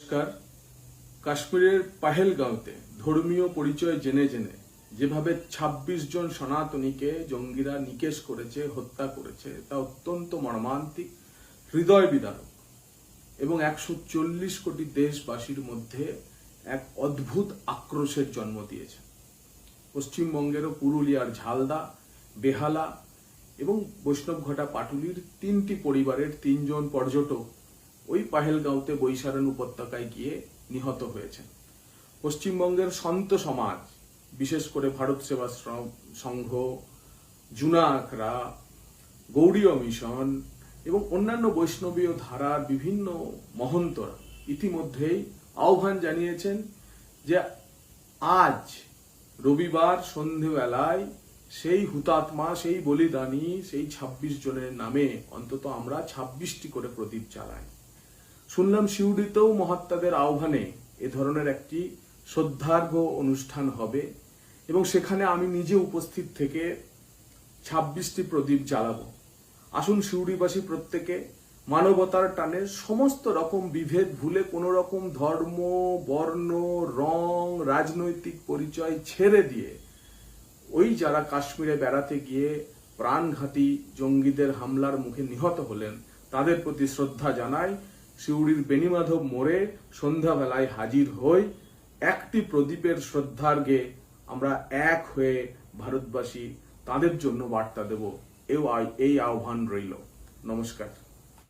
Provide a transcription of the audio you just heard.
নমস্কার। কাশ্মীরের পাহেলগাঁওতে ধর্মীয় পরিচয় জেনে জেনে যেভাবে ২৬ জন সনাতনীকে জঙ্গিরা নিকেশ করেছে, হত্যা করেছে, তা অত্যন্ত মর্মান্তিক, হৃদয় বিদারক এবং একশো চল্লিশ কোটি দেশবাসীর মধ্যে এক অদ্ভুত আক্রোশের জন্ম দিয়েছে। পশ্চিমবঙ্গেরও পুরুলিয়ার ঝালদা, বেহালা এবং বৈষ্ণবঘাটা পাটুলির তিনটি পরিবারের তিনজন পর্যটক ওই পাহেলগাঁওতে বৈশারণ উপত্যকায় গিয়ে নিহত হয়েছেন। পশ্চিমবঙ্গের সন্ত সমাজ, বিশেষ করে ভারত সেবাশ্রম সংঘ, জুনা আখড়া গৌড়ীয় মিশন এবং অন্যান্য বৈষ্ণবীয় ধারার বিভিন্ন মহন্তরা ইতিমধ্যেই আহ্বান জানিয়েছেন যে আজ রবিবার সন্ধেবেলায় সেই হুতাত্মা, সেই বলিদানী, সেই ২৬ জনের নামে অন্তত আমরা ছাব্বিশটি করে প্রদীপ জ্বালাই। শুনলাম শিউড়িতেও মহাত্মাদের আহ্বানে এ ধরনের একটি শ্রদ্ধার্ঘ অনুষ্ঠান হবে এবং সেখানে আমি নিজে উপস্থিত থেকে ছাব্বিশটি প্রদীপ জ্বালাবো। আসুন শিউড়িবাসী প্রত্যেকে মানবতার টানে সমস্ত রকম বিভেদ ভুলে কোন রকম ধর্ম, বর্ণ, রং, রাজনৈতিক পরিচয় ছেড়ে দিয়ে ওই যারা কাশ্মীরে বেড়াতে গিয়ে প্রাণঘাতী জঙ্গিদের হামলার মুখে নিহত হলেন, তাদের প্রতি শ্রদ্ধা জানাই শিউড়ির বেনিমাধব মোড়ে সন্ধ্যাবেলায় হাজির হই। একটি প্রদীপের শ্রদ্ধার্ঘে আমরা এক হয়ে ভারতবাসী তাদের জন্য বার্তা দেব। এই আহ্বান রইল। নমস্কার।